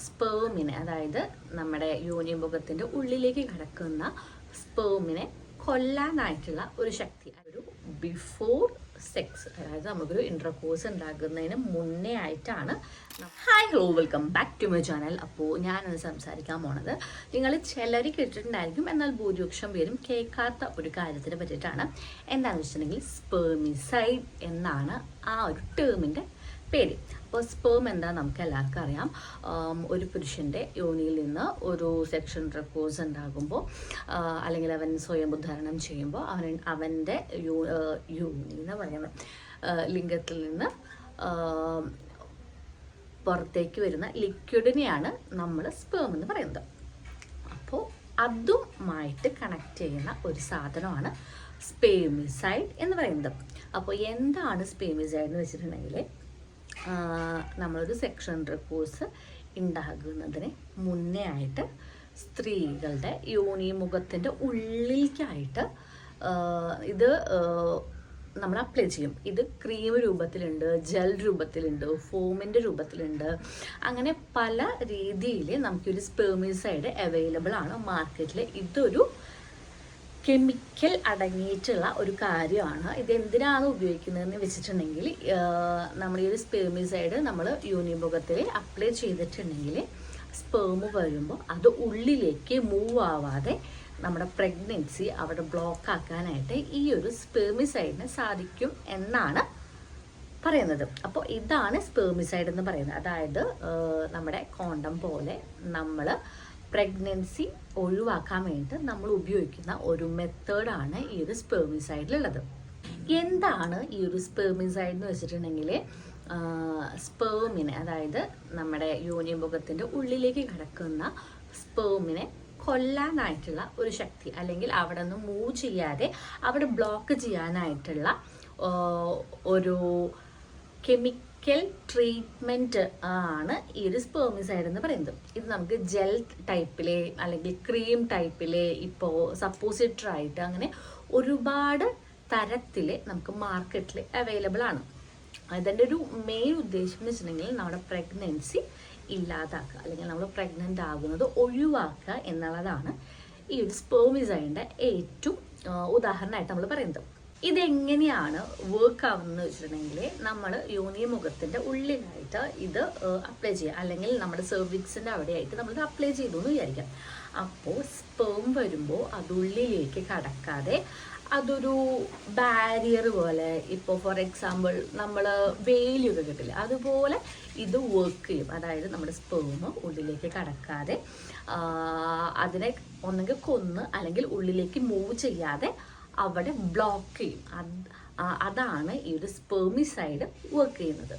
സ്പേമിനെ അതായത് നമ്മുടെ യൂണിമുഖത്തിന്റെ ഉള്ളിലേക്ക് കിടക്കുന്ന സ്പേമിനെ കൊല്ലാനായിട്ടുള്ള ഒരു ശക്തി ഒരു ബിഫോർ സെക്സ് അതായത് നമുക്കൊരു ഇന്റർകോഴ്സ് ഉണ്ടാക്കുന്നതിന് മുന്നേ ആയിട്ടാണ് hi hello welcome back to my channel അപ്പോൾ ഞാനിന്ന് സംസാരിക്കാൻ പോണത് നിങ്ങൾ ചിലർ കേട്ടിട്ടുണ്ടായിരിക്കും എന്നാൽ ഭൂരിപക്ഷം പേരും കേൾക്കാത്ത ഒരു കാര്യത്തിനെ പറ്റിയിട്ടാണ്. എന്താണെന്ന് വെച്ചിട്ടുണ്ടെങ്കിൽ സ്പേമിസൈഡ് എന്നാണ് ആ ഒരു ടേമിന്റെ പേര് അപ്പോൾ സ്പേം എന്താ നമുക്ക് എല്ലാവർക്കും അറിയാം. ഒരു പുരുഷന്റെ യോനിയിൽ നിന്ന് ഒരു സെക്ഷൻ റെക്കോർഡ്സ് ഉണ്ടാകുമ്പോൾ അല്ലെങ്കിൽ അവൻ സ്വയം ഉദ്ധാരണം ചെയ്യുമ്പോൾ അവൻ അവന്റെ യൂ യോനി എന്ന് പറയുന്നത് ലിംഗത്തിൽ നിന്ന് പുറത്തേക്ക് വരുന്ന ലിക്വിഡിനെയാണ് നമ്മൾ സ്പേം എന്ന് പറയുന്നത്. അപ്പോൾ അതുമായിട്ട് കണക്ട് ചെയ്യുന്ന ഒരു സാധനമാണ് സ്പേമിസൈഡ് എന്ന് പറയുന്നത്. അപ്പോൾ എന്താണ് സ്പേമിസൈഡ് എന്ന് വെച്ചിട്ടുണ്ടെങ്കിൽ നമ്മളൊരു സെക്ഷൻ റിപ്പോർട്സ് ഉണ്ടാകുന്നതിന് മുന്നേ ആയിട്ട് സ്ത്രീകളുടെ യോനി മുഖത്തിന്റെ ഉള്ളിലേക്കായിട്ട് ഇത് നമ്മൾ അപ്ലൈ ചെയ്യും. ഇത് ക്രീം രൂപത്തിലുണ്ട് ജെൽ രൂപത്തിലുണ്ട് ഫോമിന്റെ രൂപത്തിലുണ്ട്. അങ്ങനെ പല രീതിയിൽ നമുക്കൊരു സ്പെർമിസൈഡ് അവൈലബിൾ ആണ് മാർക്കറ്റിൽ ഇതൊരു കെമിക്കൽ അടങ്ങിയിട്ടുള്ള ഒരു കാര്യമാണ്. ഇത് എന്തിനാണ് ഉപയോഗിക്കുന്നതെന്ന് വെച്ചിട്ടുണ്ടെങ്കിൽ നമ്മൾ ഈ ഒരു സ്പേമിസൈഡ് നമ്മൾ യൂണിമുഖത്തിൽ അപ്ലൈ ചെയ്തിട്ടുണ്ടെങ്കിൽ സ്പേം വരുമ്പോൾ അത് ഉള്ളിലേക്ക് മൂവ് ആവാതെ നമ്മുടെ പ്രഗ്നൻസി അവിടെ ബ്ലോക്ക് ആക്കാനായിട്ട് ഈ ഒരു സ്പേമിസൈഡിന് സാധിക്കും എന്നാണ് പറയുന്നത്. അപ്പോൾ ഇതാണ് സ്പേമിസൈഡ് എന്ന് പറയുന്നത്. അതായത് നമ്മുടെ കോണ്ടം പോലെ നമ്മൾ പ്രഗ്നൻസി ഒഴിവാക്കാൻ വേണ്ടി നമ്മൾ ഉപയോഗിക്കുന്ന ഒരു മെത്തേഡാണ് ഈ ഒരു സ്പേമിസൈഡിലുള്ളത് എന്താണ് ഈ ഒരു സ്പേമിസൈഡ് എന്ന് വെച്ചിട്ടുണ്ടെങ്കിൽ സ്പേമിനെ അതായത് നമ്മുടെ യൂണിമുഖത്തിന്റെ ഉള്ളിലേക്ക് കിടക്കുന്ന സ്പേമിനെ കൊല്ലാനായിട്ടുള്ള ഒരു ശക്തി അല്ലെങ്കിൽ അവിടെ നിന്ന് മൂവ് ചെയ്യാതെ അവിടെ ബ്ലോക്ക് ചെയ്യാനായിട്ടുള്ള ഒരു കെമിക്കൽ ട്രീറ്റ്മെന്റ് ആണ് ഈ ഒരു സ്പേമിസൈഡ് എന്ന് പറയുന്നത്. ഇത് നമുക്ക് ജെൽ ടൈപ്പിലെ അല്ലെങ്കിൽ ക്രീം ടൈപ്പിലെ ഇപ്പോൾ സപ്പോസിറ്റർ ആയിട്ട് അങ്ങനെ ഒരുപാട് തരത്തിൽ നമുക്ക് മാർക്കറ്റിൽ അവൈലബിൾ ആണ്. അതിന്റെ ഒരു മെയിൻ ഉദ്ദേശം എന്ന് വെച്ചിട്ടുണ്ടെങ്കിൽ നമ്മുടെ പ്രഗ്നൻസി ഇല്ലാതാക്കുക അല്ലെങ്കിൽ നമ്മൾ പ്രഗ്നന്റ് ആകുന്നത് ഒഴിവാക്കുക എന്നുള്ളതാണ് ഈ ഒരു സ്പേമിസൈഡിന്റെ ഏറ്റവും ഉദാഹരണമായിട്ട് നമ്മൾ പറയുന്നത്. ഇതെങ്ങനെയാണ് വർക്ക് ആവുന്നത് വെച്ചിട്ടുണ്ടെങ്കിൽ നമ്മൾ യോനി മുഖത്തിന്റെ ഉള്ളിലായിട്ട് ഇത് അപ്ലൈ ചെയ്യുക. അല്ലെങ്കിൽ നമ്മുടെ സെർവിക്സിന്റെ അവിടെയായിട്ട് നമ്മൾ അപ്ലൈ ചെയ്തു എന്ന് വിചാരിക്കാം. അപ്പോൾ സ്പേം വരുമ്പോൾ അത് ഉള്ളിലേക്ക് കടക്കാതെ അതൊരു ബാരിയർ പോലെ ഇപ്പോൾ ഫോർ എക്സാമ്പിൾ നമ്മൾ വേലിയൊക്കെ കിട്ടില്ല അതുപോലെ ഇത് വർക്ക് ചെയ്യും. അതായത് നമ്മുടെ സ്പേം ഉള്ളിലേക്ക് കടക്കാതെ അതിനെ ഒന്നെങ്കിൽ കൊന്ന് അല്ലെങ്കിൽ ഉള്ളിലേക്ക് മൂവ് ചെയ്യാതെ അവിടെ ബ്ലോക്ക് ചെയ്യും. അതാണ് ഈ ഒരു സ്പേമിസൈഡ് വർക്ക് ചെയ്യുന്നത്.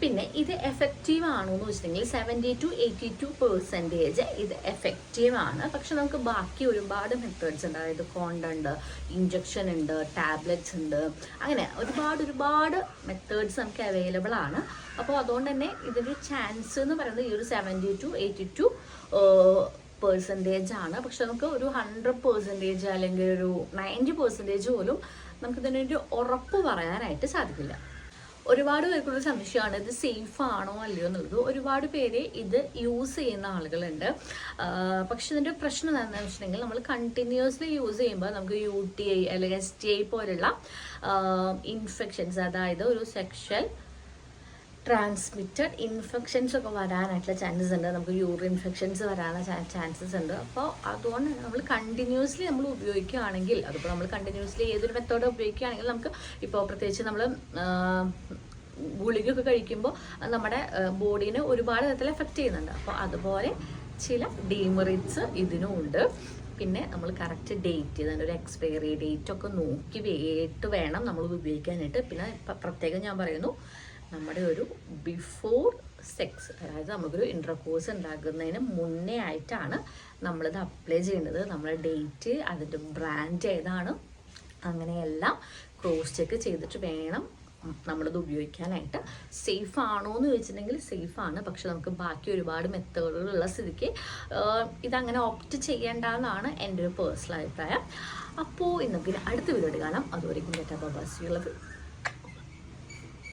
പിന്നെ ഇത് എഫക്റ്റീവ് ആണോ എന്ന് വെച്ചിട്ടുണ്ടെങ്കിൽ seventy to eighty two percentage ഇത് എഫക്റ്റീവ് ആണ്. പക്ഷെ നമുക്ക് ബാക്കി ഒരുപാട് മെത്തേഡ്സ് ഉണ്ട്. അതായത് കോണ്ടുണ്ട് ഇഞ്ചക്ഷൻ ഉണ്ട് ടാബ്ലറ്റ്സ് ഉണ്ട്. അങ്ങനെ ഒരുപാട് ഒരുപാട് മെത്തേഡ്സ് നമുക്ക് അവൈലബിൾ ആണ്. അപ്പോൾ അതുകൊണ്ട് തന്നെ ഇതിന്റെ ചാൻസ് എന്ന് പറയുന്നത് ഈ ഒരു seventy to eighty two percentage ആണ്. പക്ഷെ നമുക്ക് ഒരു ഹൺഡ്രഡ് പെർസെന്റേജ് അല്ലെങ്കിൽ ഒരു നയന്റി പെർസെന്റേജ് പോലും നമുക്ക് ഇതിനൊരു ഉറപ്പ് പറയാനായിട്ട് സാധിക്കില്ല. ഒരുപാട് പേർക്കുള്ള സംശയമാണ് ഇത് സേഫ് ആണോ അല്ലയോ എന്നുള്ളത്. ഒരുപാട് പേര് ഇത് യൂസ് ചെയ്യുന്ന ആളുകളുണ്ട്. പക്ഷെ ഇതിന്റെ പ്രശ്നം എന്താണെന്ന് വെച്ചിട്ടുണ്ടെങ്കിൽ നമ്മൾ കണ്ടിന്യൂസ്ലി യൂസ് ചെയ്യുമ്പോൾ നമുക്ക് യു ടി ഐ അല്ലെങ്കിൽ എസ് ടി ഐ പോലുള്ള ഇൻഫെക്ഷൻസ് അതായത് ഒരു സെക്ഷൽ ട്രാൻസ്മിറ്റഡ് ഇൻഫെക്ഷൻസ് ഒക്കെ വരാനായിട്ടുള്ള ചാൻസസ് ഉണ്ട്. നമുക്ക് യൂറിൻ ഇൻഫെക്ഷൻസ് വരാനുള്ള ചാൻസസ് ഉണ്ട്. അപ്പോൾ അതുകൊണ്ട് നമ്മൾ കണ്ടിന്യൂസ്ലി നമ്മൾ ഉപയോഗിക്കുകയാണെങ്കിൽ അതിപ്പോൾ നമ്മൾ കണ്ടിന്യൂസ്ലി ഏതൊരു മെത്തേഡ് ഉപയോഗിക്കുകയാണെങ്കിൽ നമുക്ക് ഇപ്പോൾ പ്രത്യേകിച്ച് നമ്മൾ ഗുളികയൊക്കെ കഴിക്കുമ്പോൾ നമ്മുടെ ബോഡീനെ ഒരുപാട് തരത്തിൽ എഫക്റ്റ് ചെയ്യുന്നുണ്ട്. അപ്പോൾ അതുപോലെ ചില ഡീമെറിറ്റ്സ് ഇതിനും ഉണ്ട്. പിന്നെ നമ്മൾ കറക്റ്റ് ഡേറ്റ് അതിന്റെ ഒരു എക്സ്പയറി ഡേറ്റ് ഒക്കെ നോക്കി വേട്ട് വേണം നമ്മൾ ഉപയോഗിക്കാനായിട്ട്. പിന്നെ പ്രത്യേകം ഞാൻ പറയുന്നു നമ്മുടെ ഒരു ബിഫോർ സെക്സ് അതായത് നമുക്കൊരു ഇന്റർകോഴ്സ് ഉണ്ടാക്കുന്നതിന് മുന്നേ ആയിട്ടാണ് നമ്മളിത് അപ്ലൈ ചെയ്യുന്നത് നമ്മുടെ ഡേറ്റ് അതിന്റെ ബ്രാൻഡ് ഏതാണ് അങ്ങനെയെല്ലാം ക്രോസ് ചെക്ക് ചെയ്തിട്ട് വേണം നമ്മളിത് ഉപയോഗിക്കാനായിട്ട്. സേഫ് ആണോ എന്ന് ചോദിച്ചിട്ടുണ്ടെങ്കിൽ സേഫ് ആണ്. പക്ഷെ നമുക്ക് ബാക്കി ഒരുപാട് മെത്തേഡുകളുള്ള സ്ഥിതിക്ക് ഇതങ്ങനെ ഓപ്റ്റ് ചെയ്യേണ്ട എന്നാണ് എന്റെ ഒരു പേഴ്സണൽ അഭിപ്രായം. അപ്പോൾ ഇന്ന് പിന്നെ അടുത്ത വീഡിയോ കാണാം. അതുവരെയും ബസ് ഉള്ളത്